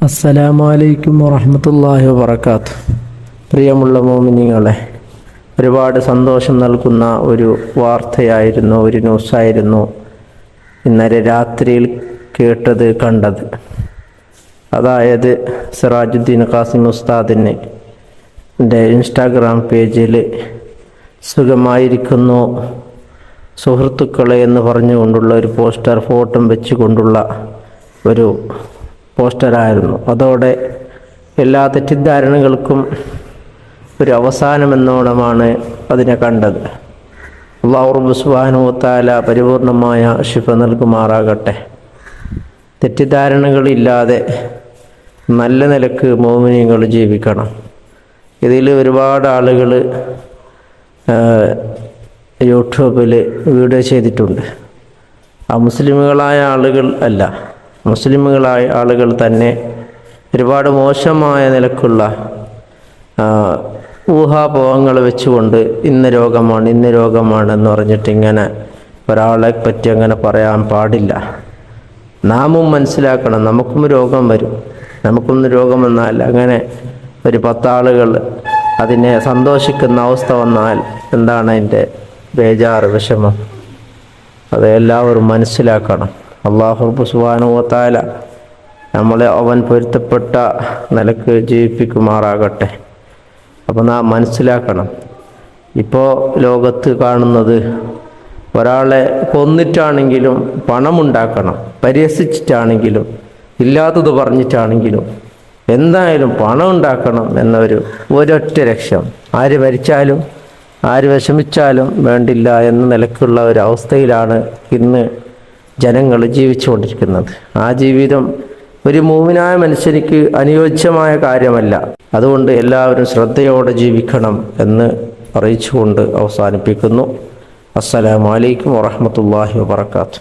അസ്സലാമു വറഹമത്തല്ലാഹി വബറകാത്ത് പ്രിയമുള്ള മോമിനിങ്ങളെ ഒരുപാട് സന്തോഷം നൽകുന്ന ഒരു വാർത്തയായിരുന്നു ഒരു ന്യൂസായിരുന്നു ഇന്നലെ രാത്രിയിൽ കേട്ടത് കണ്ടത്. അതായത് സിറാജുദ്ദീൻ ഖാസിം ഉസ്താദിന് എന്റെ ഇൻസ്റ്റാഗ്രാം പേജിൽ സുഖമായിരിക്കുന്നു സുഹൃത്തുക്കളെ എന്ന് പറഞ്ഞുകൊണ്ടുള്ള ഒരു പോസ്റ്റർ ഫോട്ടോ വെച്ചുകൊണ്ടുള്ള ഒരു പോസ്റ്ററായിരുന്നു. അതോടെ എല്ലാ തെറ്റിദ്ധാരണകൾക്കും ഒരു അവസാനമെന്നോണമാണ് അതിനെ കണ്ടത്. അള്ളാഹു സുബാനുത്താല പരിപൂർണമായ ശിഫ നൽകുമാറാകട്ടെ. തെറ്റിദ്ധാരണകളില്ലാതെ നല്ല നിലയ്ക്ക് മോമിനികൾ ജീവിക്കണം. ഇതിൽ ഒരുപാട് ആളുകൾ യൂട്യൂബിൽ വീഡിയോ ചെയ്തിട്ടുണ്ട്. ആ മുസ്ലിമുകളായ ആളുകൾ അല്ല. മുസ്ലിമുകളായ ആളുകൾ തന്നെ ഒരുപാട് മോശമായ നിലക്കുള്ള ഊഹാപോഹങ്ങൾ വെച്ചുകൊണ്ട് ഇന്ന രോഗമാണ് ഇന്ന രോഗമാണ് എന്ന് പറഞ്ഞിട്ട് ഇങ്ങനെ ഒരാളെ പറ്റി അങ്ങനെ പറയാൻ പാടില്ല. നാമും മനസ്സിലാക്കണം നമുക്കും രോഗം വരും. നമുക്കും രോഗം വന്നാൽ അങ്ങനെ ഒരു പത്താളുകൾ അതിനെ സന്തോഷിക്കുന്ന അവസ്ഥ വന്നാൽ എന്താണ് അതിന്റെ ബേജാറ് വിഷമം. അത് എല്ലാവരും മനസ്സിലാക്കണം. അള്ളാഹു സുബാനുവത്താല നമ്മളെ അവൻ പൊരുത്തപ്പെട്ട നിലയ്ക്ക് ജീവിപ്പിക്കുമാറാകട്ടെ. അപ്പോൾ നാം മനസ്സിലാക്കണം. ഇപ്പോൾ ലോകത്ത് കാണുന്നത് ഒരാളെ കൊന്നിട്ടാണെങ്കിലും പണമുണ്ടാക്കണം. പരിഹസിച്ചിട്ടാണെങ്കിലും ഇല്ലാത്തത് പറഞ്ഞിട്ടാണെങ്കിലും എന്തായാലും പണം ഉണ്ടാക്കണം എന്നൊരു ഒരൊറ്റ ലക്ഷ്യം. ആര് മരിച്ചാലും ആര് വിഷമിച്ചാലും വേണ്ടില്ല എന്ന നിലക്കുള്ള ഒരു അവസ്ഥയിലാണ് ഇന്ന് ജനങ്ങൾ ജീവിച്ചുകൊണ്ടിരിക്കുന്നത്. ആ ജീവിതം ഒരു മൂവിനായ മനുഷ്യനിക്ക് അനുയോജ്യമായ കാര്യമല്ല. അതുകൊണ്ട് എല്ലാവരും ശ്രദ്ധയോടെ ജീവിക്കണം എന്ന് അറിയിച്ചുകൊണ്ട് അവസാനിപ്പിക്കുന്നു. അസ്സലാമലൈക്കും വറഹമത്തല്ലാഹി വാത്തു